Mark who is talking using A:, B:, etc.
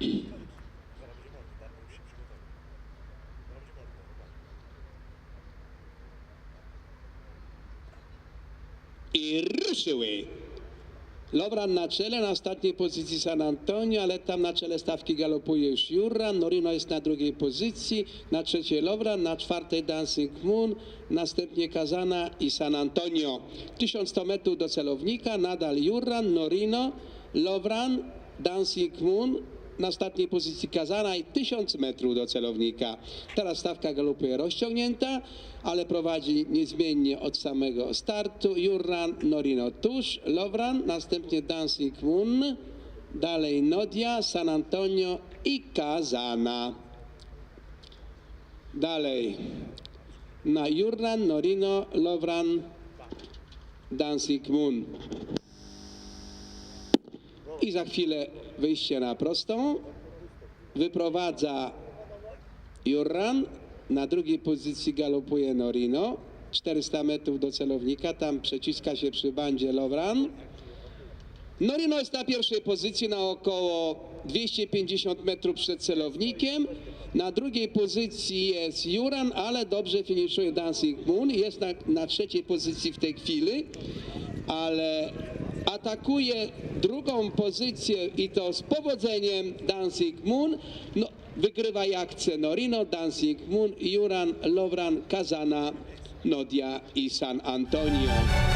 A: I ruszyły.
B: Lobran na czele, na ostatniej pozycji San Antonio, ale tam na czele stawki galopuje już Jura, Norino jest na drugiej pozycji, na trzeciej Lobran, na czwartej Dancing Moon, następnie Kazana i San Antonio. 1100 metrów do celownika, nadal Jurran, Norino, Lobran, Dancing Moon, na ostatniej pozycji Kazana i 1000 metrów do celownika. Teraz stawka galopuje rozciągnięta, ale prowadzi niezmiennie od samego startu. Jurran, Norino tuż, Lovran, następnie Dancing Moon, dalej Nodia, San Antonio i Kazana. Dalej na Jurran, Norino, Lovran, Dancing Moon. I za chwilę wyjście na prostą. Wyprowadza Jurran. Na drugiej pozycji galopuje Norino. 400 metrów do celownika. Tam przeciska się przy bandzie Lovran. Norino jest na pierwszej pozycji na około 250 metrów przed celownikiem. Na drugiej pozycji jest Juran, ale dobrze finiszuje Dancing Moon. Jest na, na trzeciej pozycji w tej chwili, ale atakuje drugą pozycję i to z powodzeniem Dancing Moon. No, wygrywa jak chce Norino, Dancing Moon, Juran, Lovran, Kazana, Nodia i San Antonio.